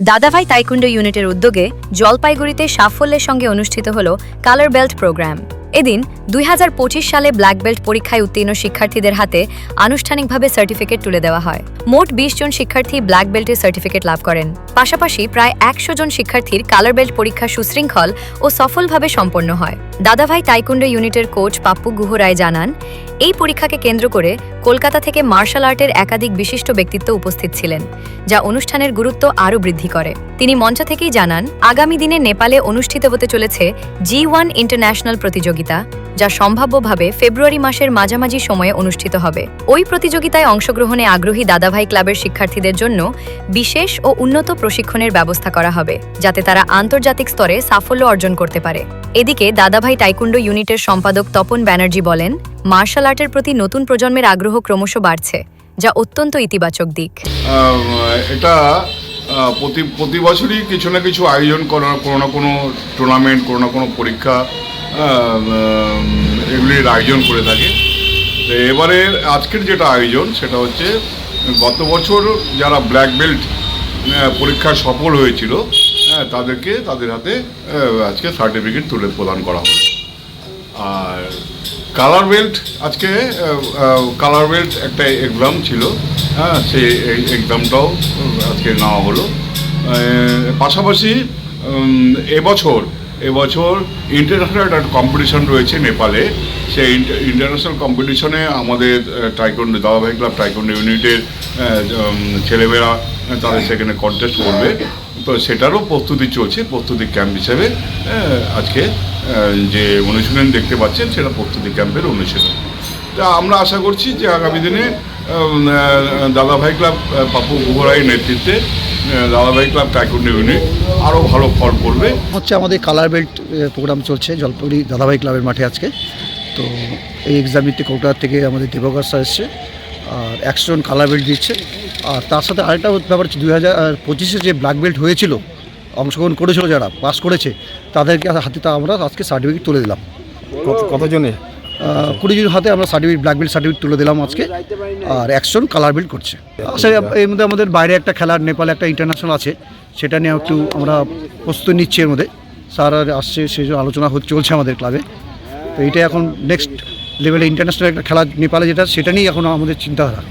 দাদাভাই তাইকুন্ডো ইউনিটের উদ্যোগে জলপাইগুড়িতে সাফল্যের সঙ্গে অনুষ্ঠিত হল কালার বেল্ট প্রোগ্রাম। এদিন দুই হাজার পঁচিশ সালে ব্ল্যাক বেল্ট পরীক্ষায় উত্তীর্ণ শিক্ষার্থীদের হাতে আনুষ্ঠানিকভাবে সার্টিফিকেট তুলে দেওয়া হয়। মোট বিশ জন শিক্ষার্থী ব্ল্যাক বেল্টের সার্টিফিকেট লাভ করেন। পাশাপাশি প্রায় একশো জন শিক্ষার্থীর কালার বেল্ট পরীক্ষা সুশৃঙ্খল ও সফলভাবে সম্পন্ন হয়। দাদাভাই তাইকুন্ডো ইউনিটের কোচ পাপ্পু গুহ রায় জানান এই পরীক্ষাকে কেন্দ্র করে কলকাতা থেকে মার্শাল আর্টের একাধিক বিশিষ্ট ব্যক্তিত্ব উপস্থিত ছিলেন, যা অনুষ্ঠানের গুরুত্ব আরও বৃদ্ধি করে। তিনি মঞ্চ থেকেই জানান, আগামী দিনে নেপালে অনুষ্ঠিত হতে চলেছে জি ওয়ান ইন্টারন্যাশনাল প্রতিযোগিতা। যা সম্ভাব্যভাবে ফেব্রুয়ারি মাসের মাঝামাঝি সময়ে অনুষ্ঠিত হবে। ওই প্রতিযোগিতায় অংশগ্রহণে আগ্রহী দাদাভাই ক্লাবের শিক্ষার্থীদের জন্য বিশেষ ও উন্নত প্রশিক্ষণের ব্যবস্থা করা হবে, যাতে তারা আন্তর্জাতিক স্তরে সাফল্য অর্জন করতে পারে। এদিকে দাদাভাই টাইকুন্ডো ইউনিটের সম্পাদক তপন ব্যানার্জি বলেন, মার্শাল আর্টের প্রতি নতুন প্রজন্মের আগ্রহ ক্রমশ বাড়ছে, যা অত্যন্ত ইতিবাচক দিক। এটা প্রতি প্রতি বছরই কিছু না কিছু আয়োজন করা কোনো না কোনো টুর্নামেন্ট কোনো না কোনো পরীক্ষা এগুলির আয়োজন করে থাকে। তো এবারে আজকের যেটা আয়োজন সেটা হচ্ছে গত বছর যারা ব্ল্যাক বেল্ট পরীক্ষায় সফল হয়েছিল হ্যাঁ, তাদেরকে তাদের হাতে আজকে সার্টিফিকেট তুলে প্রদান করা হলো। আর কালার বেল্ট আজকে কালার বেল্ট একটা এক্সাম ছিল হ্যাঁ সেই এক্সামটাও আজকে নেওয়া হলো। পাশাপাশি এবছর এবছর ইন্টারন্যাশনাল একটা কম্পিটিশন রয়েছে নেপালে। সেই ইন্টারন্যাশনাল কম্পিটিশনে আমাদের টাইকন্ড দাদাভাই ক্লাব টাইকন্ড ইউনিটের ছেলেমেয়েরা তাদের সেখানে কন্টেস্ট করবে। তো সেটারও প্রস্তুতি চলছে, প্রস্তুতি ক্যাম্প হিসেবে। আজকে যে অনুশীলন দেখতে পাচ্ছেন, সেটা প্রস্তুতি ক্যাম্পের অনুশীলন। তা আমরা আশা করছি যে আগামী দিনে দাদাভাই ক্লাব পাপু গুহরাইয়ের নেতৃত্বে দাদাভাই ক্লাব টাইকুন্ড ইউনিট আরও ভালো ফল করবে। হচ্ছে আমাদের কালার বেল্ট প্রোগ্রাম চলছে জলপাইগুড়ি দাদাভাই ক্লাবের মাঠে আজকে। তো এই এক্সাম নিতে কলকাতা থেকে আমাদের স্যার এসছে আর একশো জন কালার বেল্ট দিচ্ছে। আর তার সাথে আরেকটা ব্যাপার হচ্ছে দুই হাজার পঁচিশে যে ব্ল্যাক বেল্ট হয়েছিল অংশগ্রহণ করেছিল যারা পাস করেছে তাদেরকে হাতে তা আমরা আজকে সার্টিফিকেট তুলে দিলাম। কত- কতজনে? আহ, কুড়ি জন হাতে আমরা সার্টিফিকেট ব্ল্যাক বেল্ট সার্টিফিকেট তুলে দিলাম আজকে। আর অ্যাকশন কালার বেল্ট করছে। আসলে এর মধ্যে আমাদের বাইরে একটা খেলার নেপালে একটা ইন্টারন্যাশনাল আছে। সেটা নিয়ে একটু আমরা প্রস্তুতি নিচ্ছি এর মধ্যে। স্যার আসছে সেই জন্য আলোচনা চলছে আমাদের ক্লাবে তো এটা এখন নেক্সট লেভেলে ইন্টারন্যাশনাল একটা খেলা নেপালে যেটা সেটা নিয়েই এখন আমাদের চিন্তাধারা।